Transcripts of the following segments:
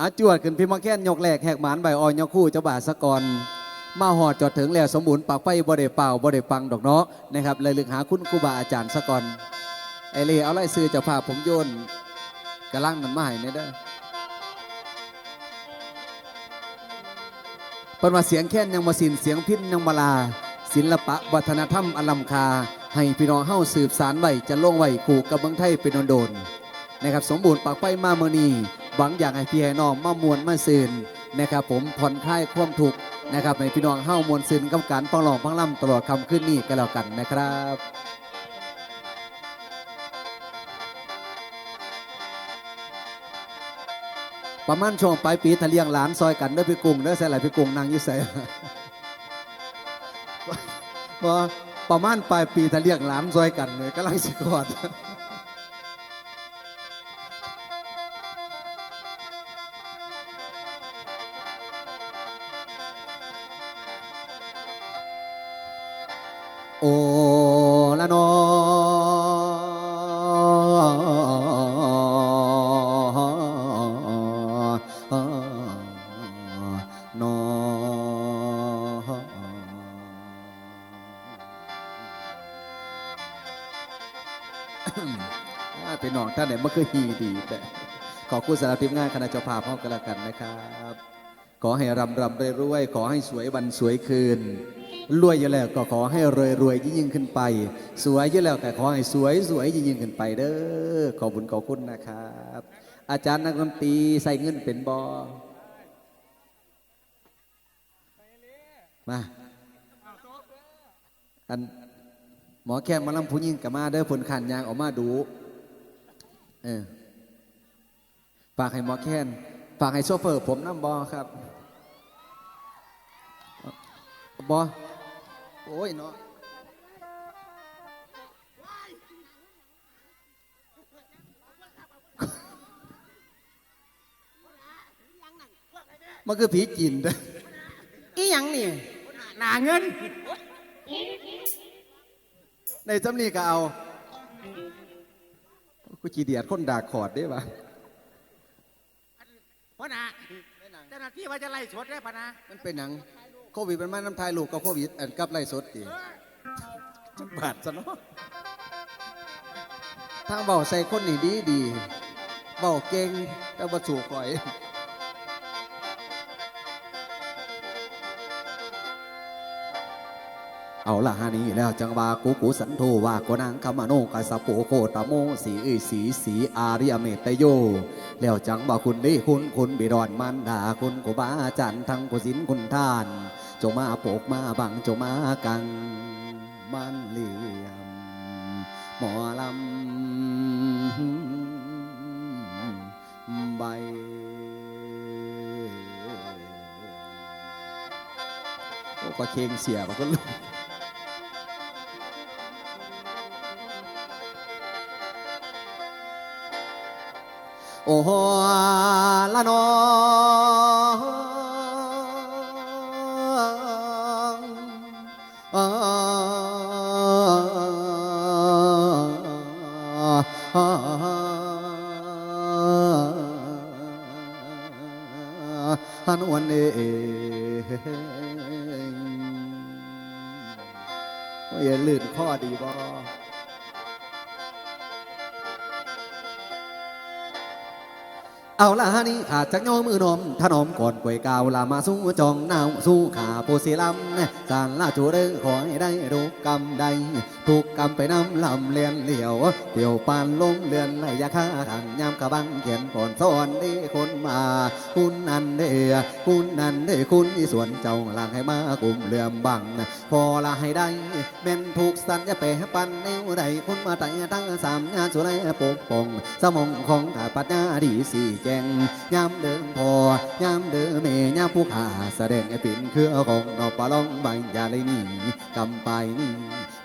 อาจวดขึ้นพี่มาแค้นยกแหลกแหกหมานใบออยยกคู่เจ้าบ่าสะกอนมาหอดจอดถึงแล้วสมบูรณ์ปากไปบ่ได้เป่าบ่ได้ปังดอกเนาะนะครับเลยลึกหาคุณครูบาอาจารย์สะกอนไอเล่เอาไล่ซื้อเจ้าภาพผมโยนกระลังมันมาให้ในเด้อเปิ้นว่าเสียงแค้นยังมาสินเสียงพินยังมาลา ศิลปะวัฒนธรรมอลัมคา ให้พี่น้องเฮาสืบสารไว้จะล่งไว้คู่กับเมืองไทยเป็นโดนนะครับสมบูรณ์ปากไปมาเมือนี หวังอยากให้พี่ให้น้องมามวนมาซืนนะครับผมผ่อนคลายความทุกข์นะครับให้พี่น้องเฮ้ามวนซืนกับการฟังร้องฟังล่ำตลอดคำขึ้นนี้ก็แล้วกันนะครับประมาณช่วงปลายปีทะเลียงหลานซอยกันเด้อพี่กุ้งเด้อใส่ไหลพี่กุ้งนางยิ่ใส่บ่ประมาณปลายปีทะเลียงหลานซอยกันเลยกำลังสิกอดะนอนอเป็นน้องท่านไหนมันคือฮีดีแต่ขอคุณสำหรับทีมงานคณะเจ้าภาพพ่อกันล้วกันนะครับ ขอให้รำรำรวยๆขอให้สวยวันสวยคืนรวยอยู่แล้วก็ขอให้รวยรวยยิ่งขึ้นไป สวยอยู่แล้วแต่ขอให้สวยสวยยิ่งยิ่งขึ้นไปเด้อขอบุญขอบคุณนะครับ อาจารย์นักดนตรีใส่เงินเป็นบอมาอันหมอแค้นมาลำผู้ยิ่งกับมาเด้อผลขันยางออกมาดูเออฝากให้หมอแค้นฝากให้โซเฟอร์ ผมน้ำบอครับบอโอ้ยเนาะ มันคือผีจีนเด้ออีหยังนี่หนาเงิน ในจำนี้ก็เอากูจีเดียดคนด่าขอดได้ปะพ่อนาเจ้าหน้าที่ว่าจะไล่สดได้ปะนะ มันเป็นหนังโควิดมันมาน้ำทายลูกกับโควิดอันกับไล่สดตีจักบาทซะเนาะทางเบาใส่คนนี่ดีดีเบาเก่งแต่บ่สู่ข่อย เอาละฮานี้แล้วจังวากูกูสันโทว่าโกนางคำมโนกาสะโปโคตโมสีเอยสีสีอาริยเมตโย แล้วจังว่าคุณได้คุณคุณบิดอนมันดาคุณกูบาจันทั้งกุศินคุณท่านจงมาโปกมาบังจงมากังมันเหลี่ยมหมอลำใบโอ้ก็เคงเสียมันก็ลูก โอ้โหละนองฮันวันเองว่าอย่าลื่นข้อดีบ่ เอาละฮะนี่ขาดจากย่อมือนมถนอมก่อนกวยกาวลามาสู้จองนาวสู้ขาโพสีลำสารลาจูเรื่อขอให้ได้รู้กรรมใด ถูกกรรมไปน้ำลำเลียนเหลียวเดี่ยวปานลงเลือนไหลยาค่าขังยามกะบังเขียนก่อนสอนดีคนมา คุณนันเดคุณนันเดคุณอีส่วนเจ้าหลังให้มากลุ่มเลื่อมบังพอละให้ได้แม่นถูกสันจะไปปันแนวใดคุณมาไต่ทั้งสามงานสุไรปกป้องสมองของขาดปัญญาดีสี่แจงยามเดิมพอยามเดิมเมยามผู้ขาแสดงให้เป็นเครือของนอปลองใบยาเลยนี่กำไปนี่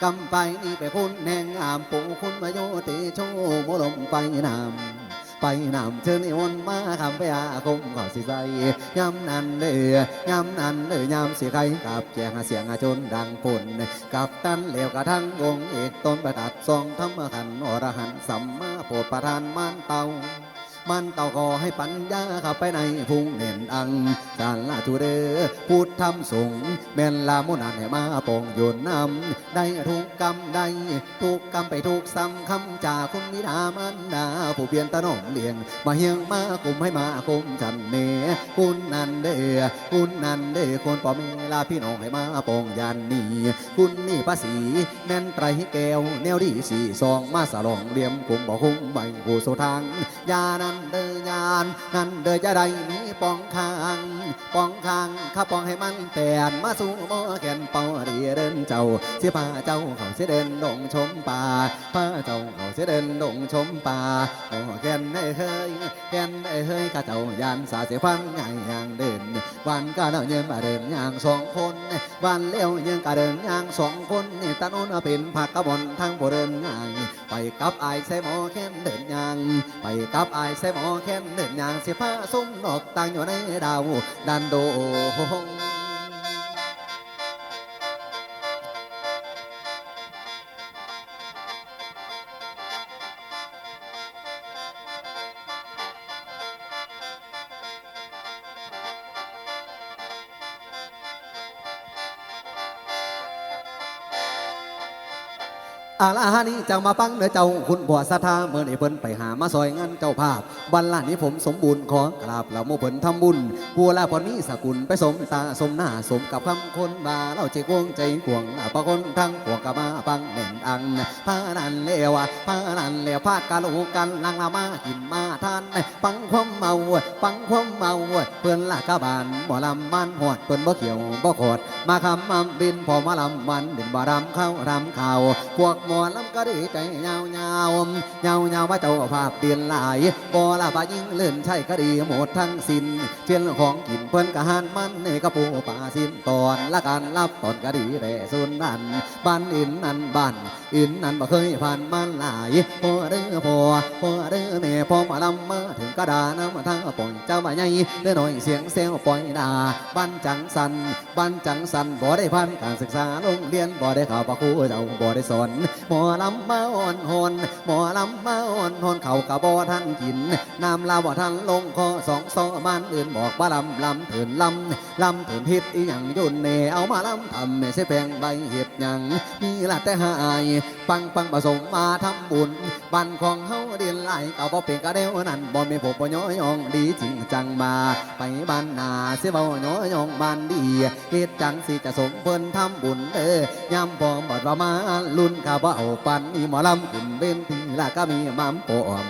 กำไปนี่ไปคุณแห่งอามปูคุณมาโยเตโชมลมไปนำไปนำเชิญนิวนมาคำไปอาคมขอสิใจย้ำนันเลยย้ำนันเลยย้ำเสียใครกับแจงเสียงอาจนดังปุ่นกับตันเหลวกระทั่งวงเอกต้นประดัดทรงธรรมขันอรหันสัมมาโปรดประทานมานเตา มันเต่าก็ให้ปัญญาเข้าไปในพุงเน่นอังสารลาจูเดอพูดทำสงแม่นลามุนันให้มาปองโยนนำได้ทุกกรรมได้ทุกกรรมไปทุกซ้ำคำจากคุณมิดามันดาผู้เปลี่ยนตะนอมเลียงมาเฮียงมากุมให้มากุมฉันเนคุณนันเดอคุณนันเดอคนปอมลาพี่น้องให้มาปองยันนี่คุณนี่ภาษีแม่นไตรแก้วแนวดีสี่ซองมาสลองเลียมกุมบอกคุ้มใบกูโซทางยานันเดอยานนันเดอจะได้มีปองคางปองคางข้าปองให้มันแตนมาสู่หมแขนเป่าดีเดินเจ้าเสียป่าเจ้าเขาเสียเดินลงชมป่าป้าเจ้าเขาเสียเดินลงชมป่าหมอแขนได้เฮยแขนได้เฮยข้าเจ้ายานสาเสียพันใหญ่ย่างเดินวันก็เดินยังมาเดินย่างสองคนวันเลี้ยวยังก็เดินย่างสองคนนี่ตาโน้นเป็นผักกระบอนทางบ่เดินง่ายไปกับไอ้ใส่หมอแค้นเดิน ยังไปกับไอ้ใส่หมอแค้นเดินยางสิผ้าส้มนอกต่างอยู่ในดาวดันโดง อาลาฮานี้จังมาปังเนื้อเจ้าคุณบัวสัทธาเมื่อนี้เพิ่นไปหามาซอยงานเจ้าภาพวันละนี้ผมสมบูรณ์ขอกราบเหล่าโมเพิ่นทำบุญบัวลาพอนี้สกุลไปสมตาสมหน้าสมกับคำคนบาเราใจกวงใจกวงอะปะคนทั้งปวงกะมาปังแน่นอังพานันเลวะพานันเลวพากะลูกันลังละมากินมาทานปังความเมาปังความเมาเพื่อนละกบานหมอลำมันหอดเพิ่นบ่เขียวบ่ขอดมาคำมั่บินพอมาลำวันดินบ่รำเข้ารำข่าวพวกหมอลำก็ดีใจยาวยาวยาวยาวว่าเจ้าภาพเดียนหลายบ่ละบายิ่งเลื่อนใช่ก็ดีหมดทั้งสิ้นเชียนของกินเพิ่นกะหานมันในกระปูป่าสิ้นตอนละการรับตอนก็ดีแต่ส่วนนั้นบ้านอินนันบ้านอินนันบ่เคยผ่านมันหลายพอเด้อพอพอเด้อแม่พอมาลำมาถึงกระดาน้ำทางป่อยเจ้ามาใหญ่เด้อหน่อยเสียงเซลปล่อยดาบ้านจังสันบ้านจังสันบ่ได้พันการศึกษาโรงเรียนบ่ได้ข่าวปะคูเจ้าบ่ได้สอนหมอลำมาอ่อนหอนหมอลำมาอ่อนหอนเขากระบ่ทันกินน้ำลาวบ่ทันลงคอสองซอบ้านอื่นบอกว่าลำลำเถินลำลำเถินเฮ็ดอีหยังยุ่นเนเอามาลำทำไม่ใช่แพงใบเฮ็ดหยังมีละแต่หายปังปังผสมมาทำบุญบ้านของเฮาเดินไหลเก่าบ่เป็นกระเดียวนั่นบ่มีผมบ่ย้อยองดีจริงจังมาไปบ้านนาเสียบาย้อยองบ้านดีเฮ็ดจังสิจะสมเพิ่นทำบุญเด้อยามพอมบดว่ามาลุ่นข้าบ่เอาปันนี่หมอลำกินเบนที ละก็มีมามปอม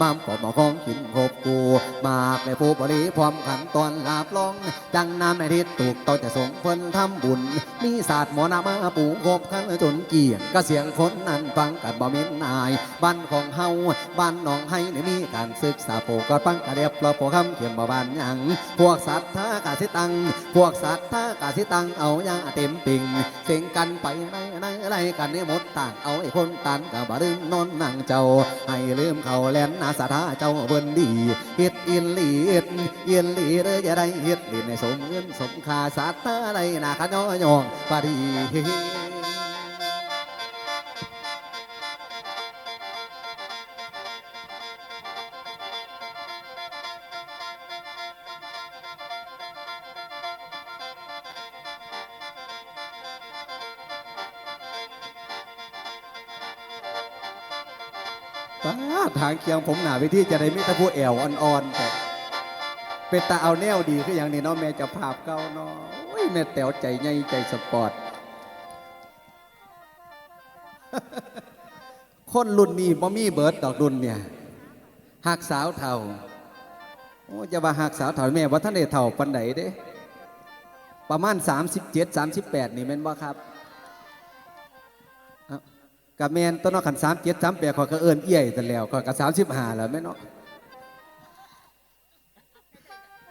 มามปอมของกินคบกูมากในผู้บริพร้อมขันตอนลาบลองจังน้ำในทิศถูกต่อจะส่งเพิ่นทำบุญ มีศาสตร์หมอนามาปูคบขันจนเกี่ยงก็เสียงคนนั้นฟังกันบ่เม็นนาย บ้านของเฮาบ้านหนองให้ในมีการศึกษาโปกอดปังกะเรียบปลอโปคำเขียนบ่บ้านยังพวกสัตว์ท่ากาสิตัง พวกสัตว์ท่ากาสิตังเอายาเต็มปิงเสียงกันไปในในอะไรกันนี่หมดต่างเอาไอ้คนตันกับบ่ดึงนอนนั่งเจ้า ให้ลืมเขาแลนนาสาธาเจ้าเบิ่นดีเฮ็ดอินลีเฮ็ดอินลีเด้อจะได้เฮ็ดลินในสมเงินสมคาสัตว์ท่าอะไรนาขะย้อยองปารีางเคียงผมหนาไปที่จะได้มิตรผู้แอวอ่อนๆแต่เป็นตาเอาแนวดีคืออย่างนี้เนาะแม่จะภาพเก่าเนาะโอ้ยแม่แต๋วใจใหญ่ใจสปอร์ตคนรุ่นนี้บ่มีเบิร์ดดอกรุ่นเนี่ยหักสาวเท่าโอ้จะว่าหักสาวเท่าแม่ว่าท่านได้เท่าปันไหนเด้ ประมาณ 37 38 นี่แม่นบ่ครับ กับแมนต้นนอกขันสามเจ็ดสามแปดขอยก็เอินเอี่ยแต่แล้วขอยก็สามสิบห้าแล้วแม่นเนาะ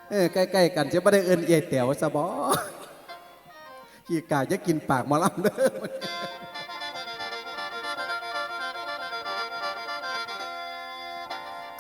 เออใกล้ๆกันจะไม่ได้เอินเอี่ยแต๋วซะบอขี้กาจะกินปากมอลำเด้อ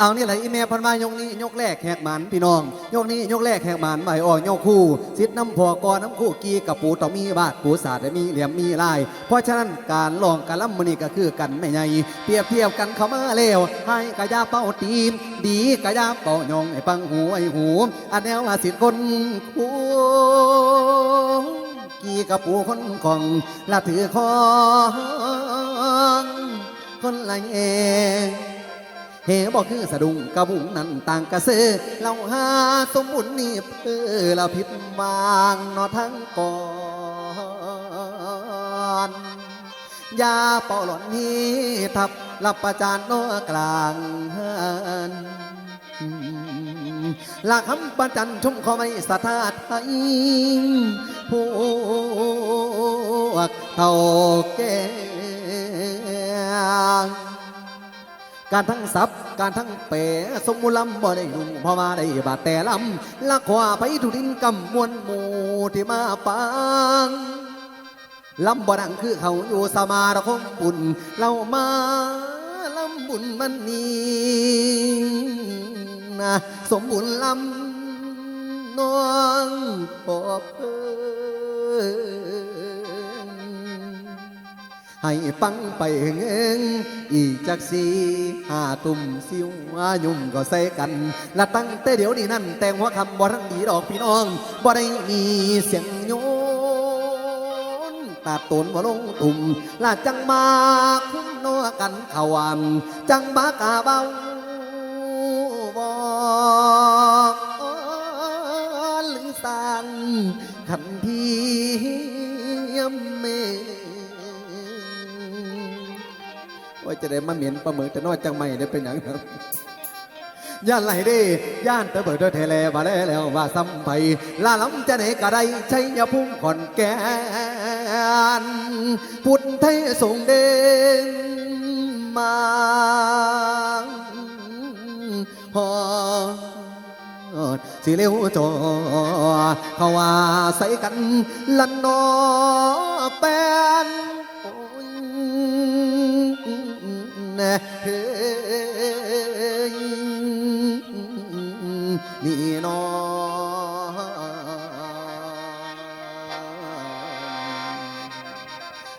เอานี่แหละอีเมพันมายกนี้ยกแรกแหกหมันพี่น้อง ยกนี้ยกแรกแหกหมันใบอ่อยยกคู่สิทธิ์น้ำพอกอน้ำคู่กีกับปูต่อมีบาทปูศาสตร์มีเหลี่ยมมีลาย เพราะฉะนั้นการลองการล่ำมันนี่ก็คือกันไม่ใหญ่เปรียบเทียบกันเข้ามาเร็วให้กระยาเป้าตีม ดีกระยาเป้ายองไอ้ปังหูไอ้หูอันแนวว่าสิทธิ์คนคู่กีกับปูคนของละถือของคนละเอง เหบอกคือสะดุ้งกระบุงนั่นต่างกระเซอเราหาสมบุญนี่เพื่อเราผิดวางเนอทั้งก่อนยาเป่าหลอนนี้ทับรับประจานโนกลางหันลาคำประจันชุ่มขอไม่สะทาไทยพวกเท่าแก่ การทั้งสับการทั้งเป๋สมมุลำบ่ได้นุ่งพราะว่าได้บาดแต่ลำละขวาไปทุดินกำมวลหมู่ที่มาปังลำบ่ดังคือเขาอยู่สมาระคมบุญเรามาลำบุญมันนี้นะสมบุญลำน้องพบเพิ่น ให้ปังไปเงงอีกจากสีหาตุ่มสิวอายุ่มก็ใส่กันและตั้งแต่เดี๋ยวนี้นั่น แต่งหัวคำบ่ทั้งดีดอกพี่น้องบ่ได้มีเสียงโยนตาตนว่าลงตุ่มลาจังมาคุ้มนัวกันขาวานจังมากาเบาบอกหรือสันขันที จะได้มาเหม็นปลาหมึกแต่น้อยจังไม่ได้เป็นอย่างนั้นย่านไหลเด้ย่านตะเบิดเดอเทเลมาแล้วแล้วว่าซ้ำไปลาล้ำจะไหนก็ได้ใช้ยาพุ่งขอนแกนพุทธไทยส่งเด่นมาพอสิเร็วจอเขาว่าใส่กันลันนอแปน นะเฮ้ยนี่นอ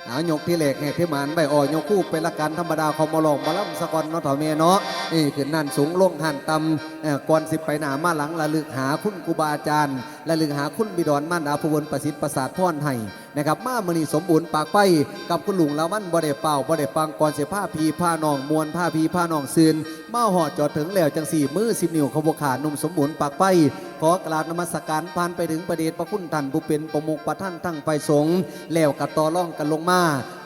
เอายกที่เหล็กแห่ที่หมันใบอ่อยกคู่เป็นละกันธรรมดาขอมลองมาล่ำสะกอนเนาะถาเมเนาะนี่คือนั่นสูงลงหันตำก่อนสิบไปหนามาหลังระลึกหาคุณครูบาอาจารย์ระลึกหาคุณบิดอนมั่นอาภวนประสิทธิ์ประสาทพรให้ นะครับมามือนีสมบูรณ์ปากไปกับคุณลุงแล้วมันบ่ได้เป่าบ่ได้ปังก่อนเสียผ้าพีผ้านองมวนผ้าพีผ้านองซืนมาหอดจอดถึงแล้วจังสี่มือสิบนิ้วขบขาดนุ่มสมบูรณ์ปากไป ขอกราบนมัสการผ่านไปถึงประเดชพระคุณท่านผู้เป็นประมุขประท่านทั้งไฟสงฆ์แล้วกับต่อร่องกันลงมา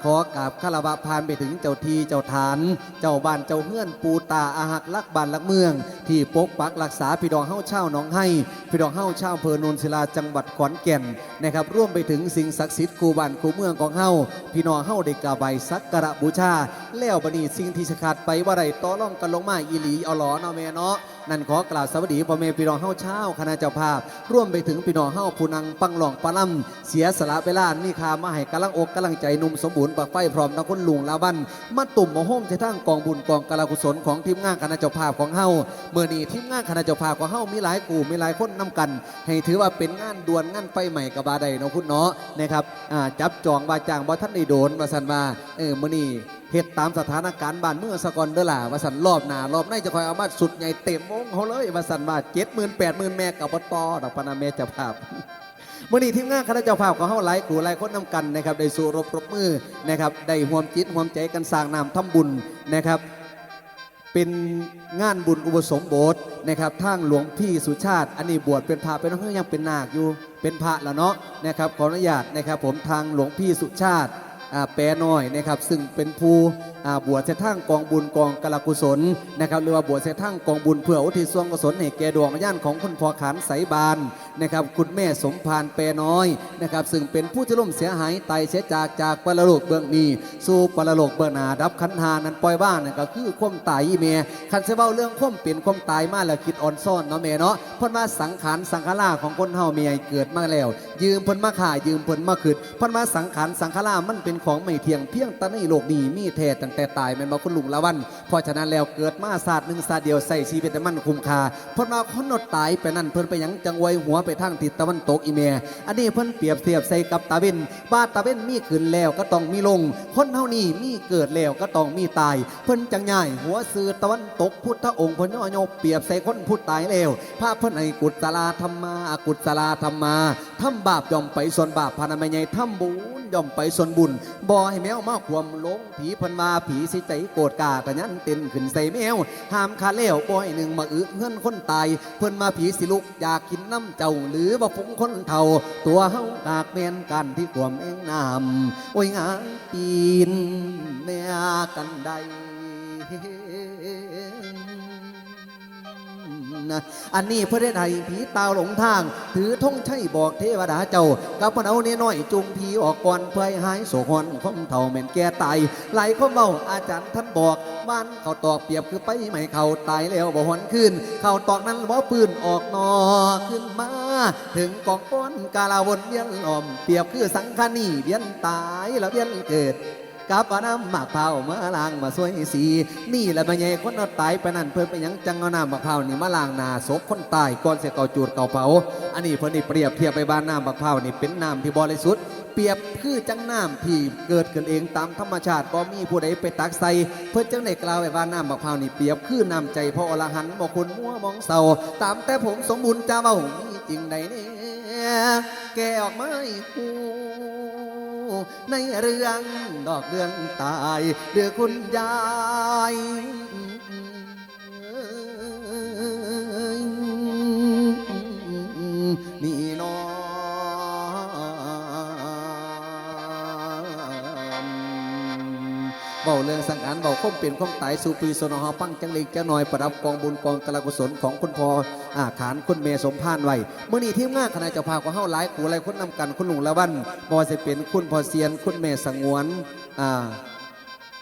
ขอกราบคารวะผ่านไปถึงเจ้าทีเจ้าฐาน เจ้าบ้านเจ้าเฮือนปูตาอาหักลักบ้านลักเมือง ที่ปกปักรักษาพี่ดองเฮ้าเช่าน้องให้พี่ดองเฮ้าเช่าเพอนนศิลาจังหวัดขอนแก่นนะครับร่วมไปถึงสิ่งศักดิ์สิทธิ์คูบ้านคูเมืองของเฮ้าพี่น้องเฮ้าได้กราบไหว้สักการะบูชา แล้วบันีสิ่งที่สขาดไปว่าไรต่อร่องกันลงมาอีหลีเอาหลอเนาะแม่เนาะ นั่นขอกล่าวสวัสดีพ่อแม่พี่น้องเฮาเช้าคณะเจ้าภาพ ร่วมไปถึงพี่น้องเฮาผู้นังปังหลองปลาล่ำเสียสละเวลานี่คามาให้กำลังอกกำลังใจนุ่มสมบูรณ์ปากไฟพร้อมทั้งคนลุงลาวันมาตุ่มมาโฮมใช้ทั้งกองบุญกองกาลกุศลของทีมงานคณะเจ้าภาพของเฮาเมื่อนี้ทีมงานคณะเจ้าภาพของเฮามีหลายกู่มีหลายคนนำกัน ให้ถือว่าเป็นงานด่วนงานไฟใหม่กับบาไดเนาะคุณเนาะนะครับจับจองบาจางบ่ท่านได้โดนว่าสันว่าเออเมื่อนี้เฮ็ดตามสถานการณ์บ้านเมื่อสะกอนเดล่ะว่าสันรอบหนารอบในจะคอยเอามาสุดใหญ่เต็มวงเขาเลยวาสันว่าเจ็ดหมื่นแปดหมื่นแม่กับบตอดอกปานาเมเจ้าภาพเมื่อนี้ทีมงานคณะเจ้าภาพของเฮาหลายกูหลายคนนำกันนะครับได้สู่รบปรบมือนะครับได้ห่วมจิตห่วมใจกันสร้างน้ำทำบุญนะครับเป็นงานบุญอุปสมบทนะครับทางหลวงพี่สุชาติ อันนี้บวชเป็นพระเป็นน้องยังเป็นนาคอยู่เป็นพระและเนาะนะครับขออนุญาตนะครับผมทางหลวงพี่สุชาติ แปรน้อยนะครับซึ่งเป็นผู้อ่าบวชเสทั้งกองบุญกองกลกุศลนะครับหรือว่าบวชเสทั้งกองบุญเพื่ออุทิศส่วนกุศลให้แก่ดวงวิญญาณของคุณพ่อขานไสบาน นะครับคุณแม่สมพานแปรน้อยนะครับซึ่งเป็นผู้ที่ล่มเสียหายไตเสียจากจากปรโลกเบื้องนี้ สู่ปรโลกเบื้องหน้าดับขันหานั้นปล่อยบ้านนั่นก็คือความตายอีเมียคันเสเว้าเรื่องความเป็นความตายมาแล้วคิดอ่อนซ่อนเนาะแม่เนาะเพิ่นว่าสังขารสังขาราของคนเฮาเมีให้เกิดมาแล้ว ยืมเพิ่นมาข่ายยืมเพิ่นมาขึ้นเพิ่นว่าสังขารสังขารามันเป็นของไม่เที่ยงเพียงต่ในโลกนี้มีแท้ตั้งแต่ตายแม่นบ่คุณลุงละวันเพราะฉะนั้นแล้วเกิดมาศาสตร์หนึ่งศาสตร์เดียวใส่ชีวิตมันคุ้มค่าเพิ่นว่าคนนดตายไปนั่นเพิ่นไปยังจังไวหัวไปทางทิศตะวันตกอีเมอันนี้เพิ่นเปรียบเทียบใส่กับตาเว้นบ้าตาเว้นมีขึ้นแล้วก็ต้องมีลง คนเฮานี่มีเกิดแล้วก็ต้องมีตาย เพิ่นจังง่ายหัวซื้อตะวันตกพุทธองค์เพิ่นย่อยเปรียบใส่คนผู้ตายแล้วภาพเพิ่นให้กุศลาธรรมาอกุศลาธรรมาทำบาปย่อมไปส่วนบาปพานามัยใหญ่ทำบุญย่อมไปส่วนบุญบ่ให้แมวมาควมลงผีเพิ่นมาผีสิใจโกรธกาแต่ยันเต้นขึ้นใส่แมวห้ามคาเล้วบ่ให้หนึ่งมาอึเงินคนตาย เพิ่นมาผีสิลุกอยากกินน้ำเจ้าหรือว่าฟงคนเฒ่า ตัวเฮากากแม่นกันที่ควมเองนำโอ้ยงานปีนแม่กันใดนะอันนี้เพื่อได้ไห้ผีตาหลงทาง ถือธงชัยบอกเทวดาเจ้ากับพนเอาเนน้อยจุงผีออกก่อนเพื่อให้หายโศกหอนคมเท่าแม่นแก่ตายไหลายคนเมาอาจารย์ท่านบอก บ้านเขาตอกเปียบคือไปไม่เขาตายแล้วบ่หวนขึ้น เขาตอกนั้นบ่ปืนออกนอขึ้นมา ถึงกองก้อนกาลาวนเวียนล้อมเปียบคือสังขานี่เวียนตายแล้วเวียนเกิดกับน้ำหมากเผาวมาล้างมาสวยสี นี่แหละมาใหญ่คนเอตายไปนั่นเพิ่นไปยังจังเอาน้ำหมากเผาวนี่มาล้างนาศพคนตายก่อนเสียเก่าจูดเก่าเผาอันนี้เพิ่นนี่เปรียบเทียบไปบ้านน้ำหมากเผาวนี่เป็นน้ำที่บริสุทธิ์ ปรียบคือจังน้ำที่เกิดขึ้นเองตามธรรมชาติบ่มีผู้ใดไปตักใส่เพิ่นจังได้กล่าวไว้ว่าน้ำมากเผาวนี่เปรียบคือน้ำใจพระอรหันต์บ่คนมั่วมองเศร้าตามแต่ผมสมบูรณ์จะเว้ามีจริงใดเนี่ยแกออกมาให้หูในเรื่องดอกเดือนตายเดือคุณยายนี่ เบาเรื่องสังหารเบาคมเปลี่ยนคมตายสู่ปีสนหอปังจังเล็กจังน้อยประดับกองบุญกองกระกุศลของคุณพ่ออาขานคุณเมสมพานไว้เมื่อนี้ทีมงานคณะเจ้าภาพของเฮาหลายกูหลายคนนำกันคุณหลุงละวันบอสิเป็นคุณพ่อเซียน คุณเมสงวนอ่า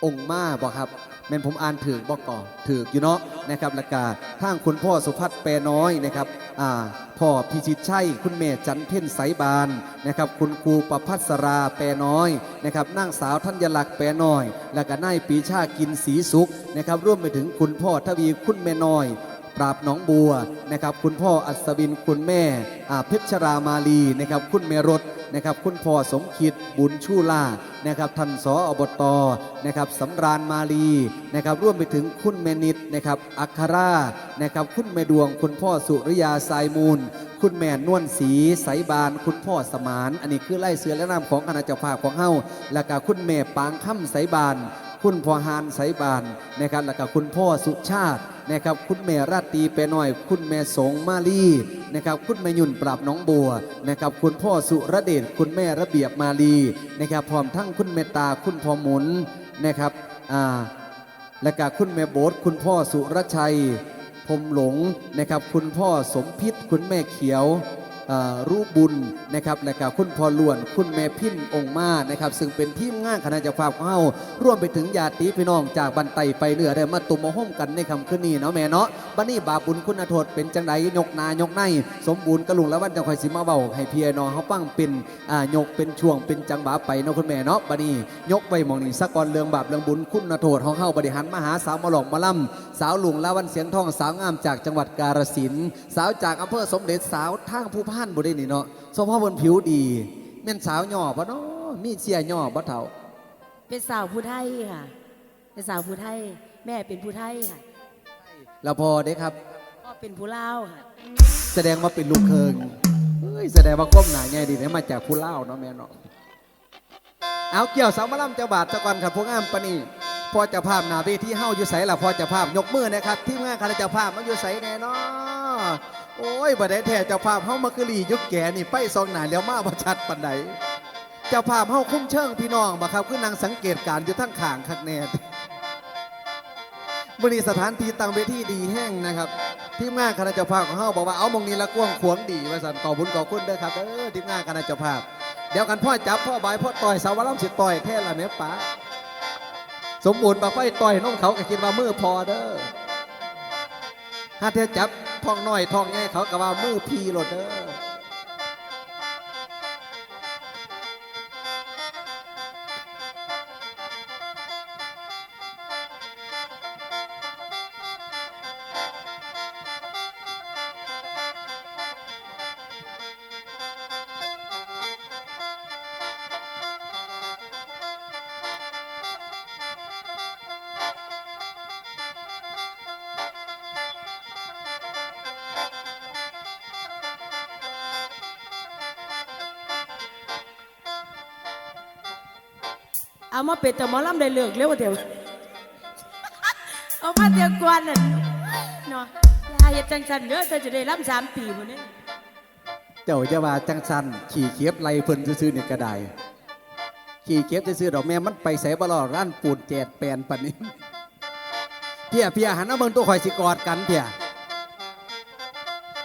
องค์มาบอกครับแม่นผมอ่านถือบอกก่อถืออยู่เนาะนะครับและกาทางคุณพ่อสุพัฒน์แปรน้อยนะครับอ่า พ่อพิชิตชัย คุณแม่จันเพ็ญสายบานนะครับคุณครูประพัสราแปรน้อยนะครับนางสาวธัญลักษณ์แปรน้อย และก็นายปีชากินสีสุขนะครับร่วมไปถึงคุณพ่อทวีคุณแม่น้อย ปราบหนองบัวนะครับคุณพ่ออัศวินคุณแม่เพชรรามาลีนะครับคุณเมรถนะครับคุณพ่อสมคิดบุญชูล่านะครับท่านสออบตนะครับสำราญมาลีนะครับร่วมไปถึงคุณเมนิดนะครับอัครานะครับคุณแม่ดวง คุณพ่อสุริยาสายมูล คุณแม่นวลศรีสายบาน คุณพ่อสมาน อันนี้คือไล่เสือและนามของคณะเจ้าภาพของเฮาแล้วก็คุณแม่ปางค่ำสายบาน คุณพ่อฮานไสบานนะครับแล้วก็คุณพ่อสุชาตินะครับคุณแม่ราตีเปหน่อย คุณแม่สงมาลีนะครับคุณแม่ยุ่นปราบน้องบัวนะครับคุณพ่อสุรเดชคุณแม่ระเบียบมาลีนะครับพร้อมทั้งคุณเมตตาคุณพ่อหมุนนะครับอ่าและก็คุณแม่โบสคุณพ่อสุรชัยพรมหลงนะครับคุณพ่อสมพิษคุณแม่เขียว รูปบุญนะครับและก็คุณพ่อล้วนคุณแม่พินองค์มานะครับซึ่งเป็นทีมงานคณะเจ้าภาพของเฮาร่วมไปถึงญาติพี่น้องจากบันไตไปเหนือได้มาตุ่มมาห้มกันในคำคืนนี้เนาะแม่เนาะบันนี้บาบุญคุณโทษเป็นจังไดยกนายกใน สมบูรณ์กระลุงแล้ววันจังคอยสิมาเบาให้เพี่น้องเขาฟังเป็นอ่ายกเป็นช่วงเป็นจังบาปไปเนาะคุณแม่เนาะบันนี้ยกไว้มองนี้สักก่อนเรื่องบาปเรื่องบุญคุณโทษของเฮาบริหารมหาสาวมาหลอกมาล่ำสาวหลุงละวันเสียงทองสาวงามจากจังหวัดกาฬสินธุ์สาวจากอำเภอสมเด็จสาวทางผู้พานบุรีนี่เนาะสมพ่อบนผิวดีแม่นสาวหย่อปะเนาะมีเสียหย่อปะเถ่า เป็นสาวผู้ไทยค่ะ เป็นสาวผู้ไทย แม่เป็นผู้ไทยค่ะแล้วพอเด้ครับพ่อเป็นผู้ลาวค่ะ แสดงว่าเป็นลูกเคิงเฮ้ยแสดงว่าก้มหนาใหญ่ดีเนี่ยมาจากผู้เล่าวเนาะแม่เนาะเอาเกี่ยวสาวมาล่ำเจ้าบาทตะกอนครับพวกงามปานนี พอเจะภาพนาเวที่เฮาอยู่ใสล่ะพอเจะภาพยกมือนะครับที่งานคณะเจ้าภาพมันอยู่ใสแน่นาะโอ้ยบ่ได้แท้เจ้าภาพเฮามาคือหลียุกแก่นี่ไปซองหนาแล้วมาบ่ชัดปานใดเจ้าภาพเฮาคุ้มเชิงพี่น้องบ่ครับคือนางสังเกตการณ์อยู่ทั้งข้างคักแน่บริสถานที่ตั้งเวทีดีแห้งนะครับทีมงานคณะเจ้าภาพของเฮาบอกว่าเอามงนี้ละกว้างขวงดีว่าสันขอบคุญขอบคุณเด้อครับเออทีมงานคณะเจ้าภาพเดี๋ยวกันพ่อจับพ่อบายพ่อต่อยสาวล้ำสิต่อยแค่ละเนี้ยป๋า สมบูรณ์ปะไฟต่อยน้องเขาก็คิดว่ามือพอเด้อถ้าเธอจับท้องน้อยท้องใหญ่เขาก็ว่ามือพีโหลดเด้อ มาเป็ดแต่หมอลำได้เลือกเร็วเดี๋ยวเอามาเตียงกวนน่ะเนาะยาเฮ็ดจังสันเด้อเธอจะได้รับสามปีหมดนี้เจ้าจะว่าจังสันขี่เคียบไล่เพิ่นซื่อๆเนี่ยก็ได้ขี่เคียบซื่อๆดอกแม่มันไปใส่บลอร้านปูนแจดแปลนปันนี้เพียเพียหันมาเบิ่งตัวข่อยสิกอดกันเพีย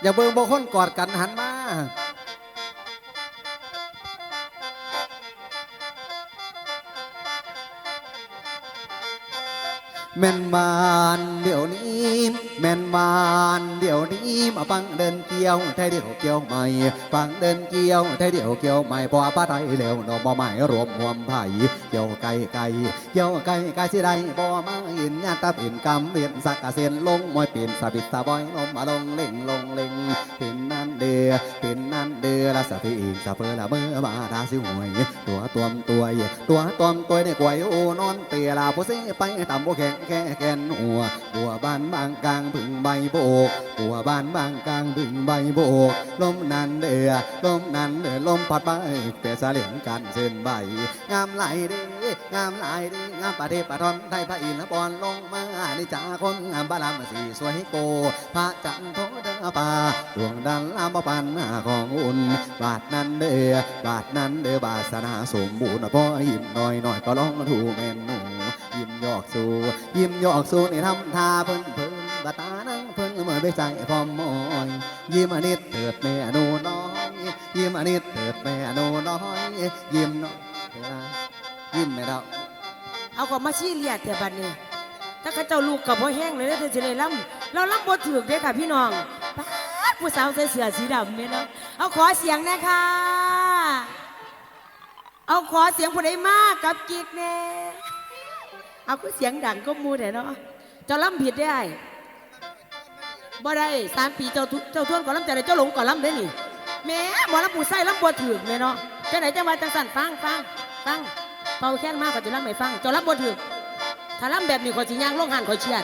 อย่าเบิ่งบ่คนกอดกันหันมา แม่นบานเดี๋ยวนี้ แม่นบานเดี๋ยวนี้มาฟังเดินเกี่ยวไทยเดี่ยวเกี่ยวใหม่ฟังเดินเกี่ยวไทยเดี่ยวเกี่ยวใหม่พอป้าไทยเร็วดอกบ่ใหม่รวมหวมไผ่เกี่ยวไก่ไก่เกี่ยวไก่ไก่สิได้บ่มาอินญาตาปิ่นกำเวียนสักกะเซียนลงมวยเปิ่นสะบิดสะบอยลมมาลงเล่งลงเล่งเปิ่นนั่น เดือปิ่นนั่นเดือละสะพีอิงสะเปอละเมื่อมาดาสิหวยตัวตัวมตัวเย่ตัวตัวมตัวในกวยโอนอนเตียลาผู้สิไปต่ำบ่แข็งแค่แกนหัวบัวบานบางกลางพึ่งใบโบกบัวบานบางกลางพึ่งใบโบกลมนันเดือลมนันเดือลมพัดไปเปียสาเหลียงกันเส้นใบงามไหลายดี งามหลายดีงามประเทศประทอนไทยพระอินทร์บอลลงมาในจ่าคนงามบารามสีสวยโก พระจันทร์โทเดอป่าดวงดันลามปันของอุ่น บาทนั้นเด้อบาทนั้นเด้อบาสนาสมบูรณ์พอยิ้มหน่อยหน่อยก็ร้องถูแม่นหนูยิ้มยอกสู้ยิ้มยอกสู้นี่ทำท่าเพิ่นเพิ่นบาตานังเพิ่นเมื่อไปใจพร้อมมอยยิ้มอันนิดเถิดแม่หนูน้อยยิ้มอันนิดเถิดแม่หนูน้อยยิ้มน้อย ยิ้มไม่ได้เอาขอมาชี้เลียดแต่บัดนี้ ถ้าเขาเจ้าลูกกับพ่อแห้งเลยเด้อเธอจะได้ล่ำเราล่ำบทถือเด้อค่ะพี่น้องป๊าดผู้สาวใส่เสื้อสีดำเนี่ยเนาะเอาขอเสียงนะคะ เอาขอเสียงผู้ใดมากกับกิกแน่เอาก็เสียงดังก็มูแต่เนาะเจ้าล่ำผิดได้บ่ได้สามปีเจ้าทุเจ้าทวนก่อนล่ำแต่ไหนเจ้าหลงก่อนล่ำได้อนี่แหม่หมอลำปูไส้ล่ำบทถือแม่เนาะจังไหนจังว่าจังสั่นฟังฟังฟัง เป่าแค้นมากกว่าจะล่ำไม่ฟังจ้าล่ำบทถือกถ้าล่ำแบบนี้ขอสิย่างลงหันขอเชียด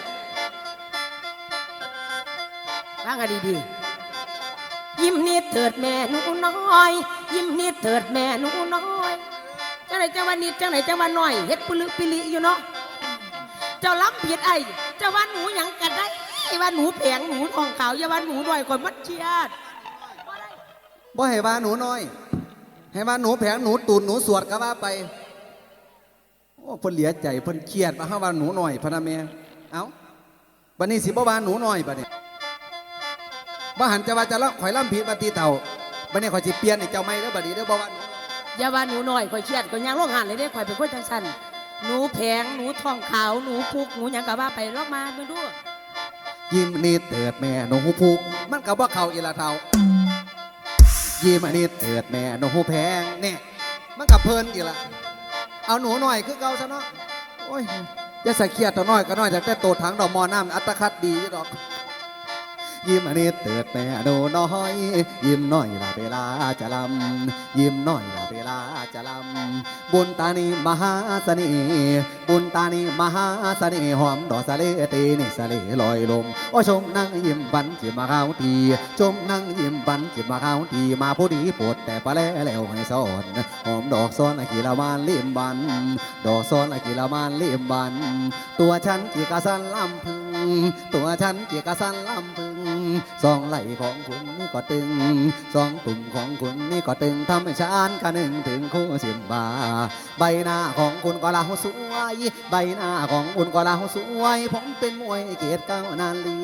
ฟังกันดีๆยิ้มนิดเถิดแม่หนูน้อย ยิ้มนิดเถิดแม่หนูน้อยจังไหนจังวันนิดจังไหนจังวันน้อยเฮ็ดปุลึกปิลิอยู่เนาะเจ้าล้ำผิดไอ้เจ้าว่าหนูหยังกันได้ว่าหนูแผงหนูทองขาวอย่าว่าหนูน้อยก่อนมัดเชียดบ่ให้ว่าหนูน้อย ให้ว่าหนูแผงหนูตูนหนูสวดก็ว่าไป อ้เพิ่นเหลียใจเพิ่นเครียดมาหาว่าหนูน้อยพะนะแม่เอ้าบัดนี้สิบ่ว่าหนูน้อยบัดนี้บ่หันจะว่าจะละข่อยล่ำผิดมาตีเต่าบัดนี้ข่อยสิเปลี่ยนให้เจ้าใหม่เด้อบัดนี้เด้อบ่ว่าหนูน้อยอย่าว่าหนูน้อยข่อยเชียดข่อยย่างลงหันเลยเด้ข่อยเป็นคนจังสันหนูแผงหนูทองขาวหนูพุกหนูหยังก็ว่าไปลอกมาเบิ่งดูยิ้มนิดเถิดแม่หนูผูกมันก็บ่เข้าอีละเท่ายิ้มอันนิดเถิดแม่หนูแพงเนี่ยมันกับเพลินอีกละ เอาหนูหน่อยคือเกาซะเนาะโอ้ยอย่าใส่เครียดตัวน้อยก็น้อยแต่แต่โตถังดอกมอน้ำอัตคัดดีอยู่ดอก ยิ้มอันนี้เติดแม่หนูน้อย ยิ้มน้อยละเวลาจะลำยิ้มน้อยละเวลาจะลำบุญตานีมหาเสน่ห์บุญตานีมหาเสน่ห์หอมดอกสะเลตีนี่สะเลลอยลมโอ้ชมนั่งยิ้มบันจิมาข้าวทีชมนั่งยิ้มบันจิมาข้าวทีมาผู้ดีปวดแต่ปลาแลแล้วให้สอนหอมดอกซ้อนอกีฬามานลิมบัน ดอกซ้อนอกีฬามานลิมบัน ตัวฉันจีกะสันลำพึง ตัวฉันจีกะสันลำพึงสองไหลของคุณนี่ก็ตึง สองตุ่มของคุณนี่ก็ตึงทำให้ฉันคะนึงถึงคู่สิมบา ใบหน้าของคุณก็ลาหสวย ใบหน้าของคุณก็ลาหสวย ผมเป็นมวยเกียรติเก้านาลี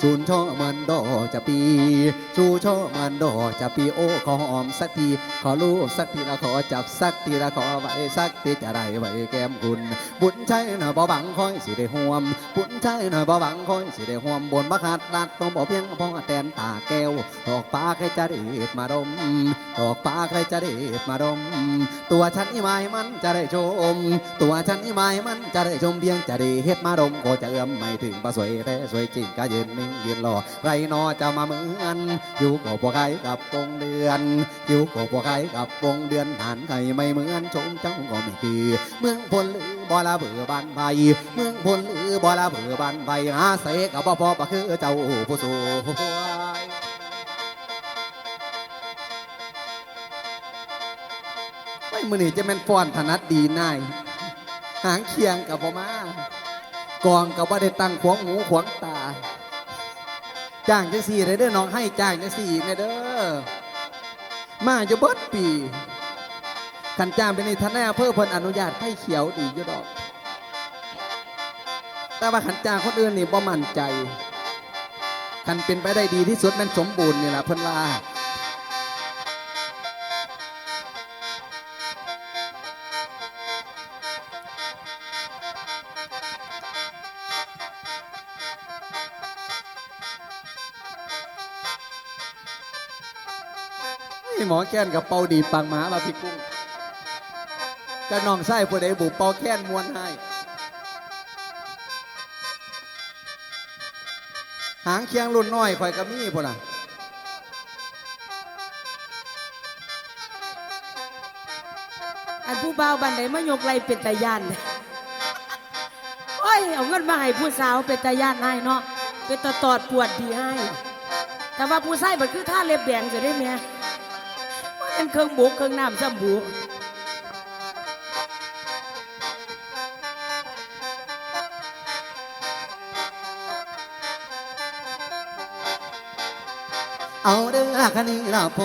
ชูนโชเหมือนดจะปี ชูโชเหมือนดจะปีโอ้ขอหอมสักที ขอลูกสักทีละขอจับสักทีละขอไว้สักทีจะได้ไว้แก้มคุณ บุญใช่หน่อบ่บังคอยสิได้ห่วม บุญใช่หน่อบ่บังคอยสิได้ห่วมบนบักหัดรัดตงบ่เพียงพอแตนตาแก้วดอกป้าใครจะได้เอ็ดมาดมดอกป้าใครจะได้เอ็ดมาดมตัวฉันนี่ไม่มันจะได้ชม ตัวฉันนี่ไม่มันจะได้ชมเพียงจะได้เฮ็ดมาดมก็จะเอื้อมไม่ถึงประสวยแต่สวยจริงก็ยืนนิ่งยืนรอไรนอจะมาเหมือนอยู่กับพวกใครกับวงเดือนอยู่กับพวกใครกับวงเดือนฐานใครไม่เหมือนชมเจ้าก็ไม่คือเมืองพลหรือบอลาเบือบ้านไฟเมืองพลหรือบอลาเบือบ้านไฟหาเสกกับบ่อพ่อปะคือเจ้าผู้สวยไม่มือนี่จะแม่นฟ้อนถนัดดีนายหางเคียงกับพ่อมากองกับว่าได้ตั้งขวงหูขวงตาจ้างจังสี่เลยเด้อน้องให้จ้างจังสี่เนี่ยเด้อมาอยู่เบิดปีขันจ้างเป็นในทนายอำเภอเพิ่นอนุญาตให้เขียวดีอยู่ดอก แต่ว่าขันจ้างคนอื่นนี่บ่มั่นใจ ขันเป็นไปได้ดีที่สุดแมันสมบูรณ์นี่แหละเพิ่นว่าไอหมอแค้นกับเป่าดีปังหมาเราพี่กุ้งจะน้องไส้ผู้ใดบุกเป่าแค้นมวนให้ หางเคียงรุ่นน้อยข่อยก็มีพุ่นน่ะอันผู้บ่าวบันไดมายกไหลเป็นตาย่านโอ้ยเอาเงินมาให้ผู้สาวเป็นตาย่านให้เนาะเป็นตาตอดปวดดีให้แต่ว่าผู้ชายมันคือท่าเล็บแดงจะได้ไหมว่าเป็นเครื่องบุกเครื่องน้ำซ้ำบุก เอาเด้อละคันนี้ละพ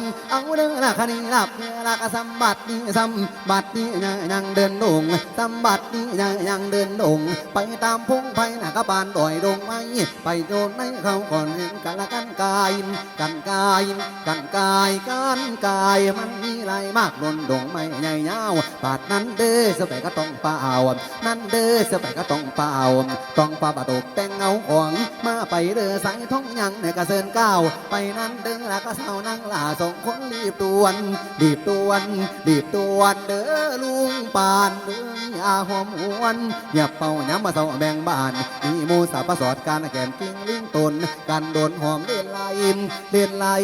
รเอาเด้อละคันนี้ละเพื่อละกสมบัตินี่สมบัตินี่ยังเดินดงสมบัตินี่ยังเดินดงไปตามพงไผ่น่ะก็บานดอยดงไม้ไปโดนในเขาก่อนเห็นกันละกันกายกันกายกันกายกันกายมันมีหลายมากดนดงไม่ใหญ่ยาวปาดนั้นเด้อสบายก็ต้องเป่านั่นเด้อสบายก็ต้องเป่าต้องปาบะตกแต่งเงาของมาไปเด้อสายท้องยังในกระเซินก้าวไปนั้นเด้อละก็เศร้านั่งลาสองคนรีบด่วนรีบด่วนรีบด่วนเด้อลุงปานเด้ออาหอมหวนอย่าเป่าย้ำมาเศร้าแบ่งบ้านมีมูสาประสอดการแก่นกิ้งลิงตนการโดนหอมเล่นลายเล่นลาย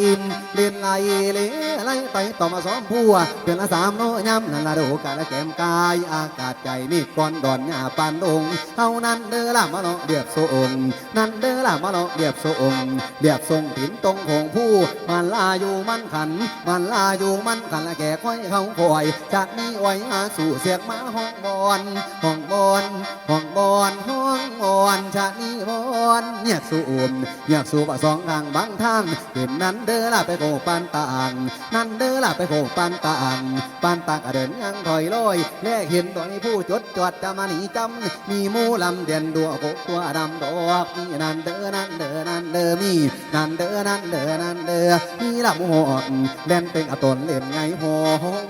เล่นลายเล่ไล่ไปต่อมาซ้อมพัวเดือนละสามโนย้ำนั่นละดูกาละแก้มกายอากาศใจนี่ก่อนดอนหญ้าปานดงเท่านั้นเด้อละมาเนาะเดียบโซองนั่นเด้อละมาเนาะเดียบโซองเดียบทรงถิ่นตรงของผู้มันลาอยู่มันขัน มันลาอยู่มันขันละแก่ค่อยเขาคอยจากนี้ไว้หาสู่เสียงมาห้องบอนห้องบอนห้องบอนห้องบอนจากนี้บอนเนี่ยสู่อุ่มเนี่ยสู่ปะสองทางบางทางเห็นนั้นเด้อละไปโกปานต่างนั่นเด้อละไปโกปานต่างปานตากระเดินยังถอยลอยแลกเห็นตัวนี้ผู้จดจอดจะมาหนีจำมีหมูลำเด่นดัวโกตัวดำดอกนี่นั่นเด้อนั่นเด้อนั่นเด้อมีนั่นเด้อนั่นเด้ออนั่นเด้อมีลำหอดแดนเป็นอตนเล่มไงหอม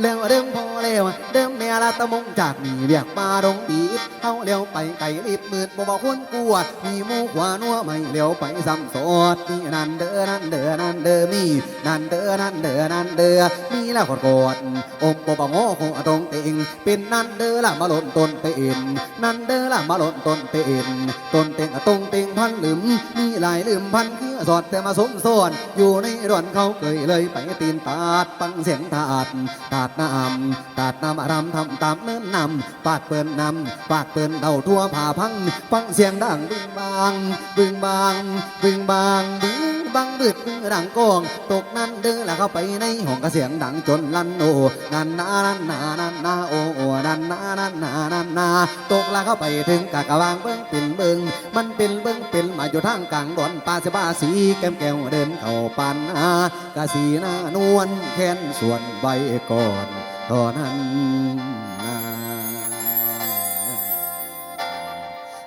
แล้วเรื่องพอ ลวเดิมแม่ละตะมงจากนี่เรียกมาดงดีดเฮาเลี้ยวไปไก่รีบมืดบ่บอกคนกลัวมีมูขวานัวไม่เลี้ยวไปซ้ำสอดนี่นั่นเด้อนั่นเด้อนั่นเด้อมีนั่นเด้อนั่นเด้อนั่นเด้อมีแล้วกดกดอมบ่บอกโง่คงตรงเต็งเป็นนั่นเด้อละมาหล่นต้นเต็นนั่นเด้อละมาหล่นต้นเต็นต้นเต็งอะตรงเต็งพันลืมมีหลายลืมพันคือ สอดแต่มาสมโซนอยู่ในร่อนเขาเคยเลยไปตีนตาดปังเสียงตาดตาดน้ำตาดน้ำรำทำตามเนินนำปาดเปินนำปาดเปินเดาทั่วผ่าพังฟังเสียงดังบึงบางบึงบางบึงบางบึง บังบึดดังโกงตกนั้นเด้อแล้วเข้าไปในห้องกระเสียงดังจนลันโอนันนานันนานันนาโอโอนันนานันนานันนาตกแล้วเข้าไปถึงกะกะวางเบิ้งเป็นเบิ้งมันเป็นเบิ้งเป็นมาอยู่ทางกลางดอนปลาเสบ้าสีแก้มแก้วเดินเข้าปันหากะสีหน้านวลแค้นส่วนใบก่อนตอนนั้น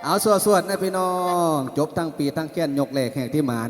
เอาสวดๆนะพี่น้อง จบทั้งปีทั้งแค้นยกเลขแห่งที่หมาน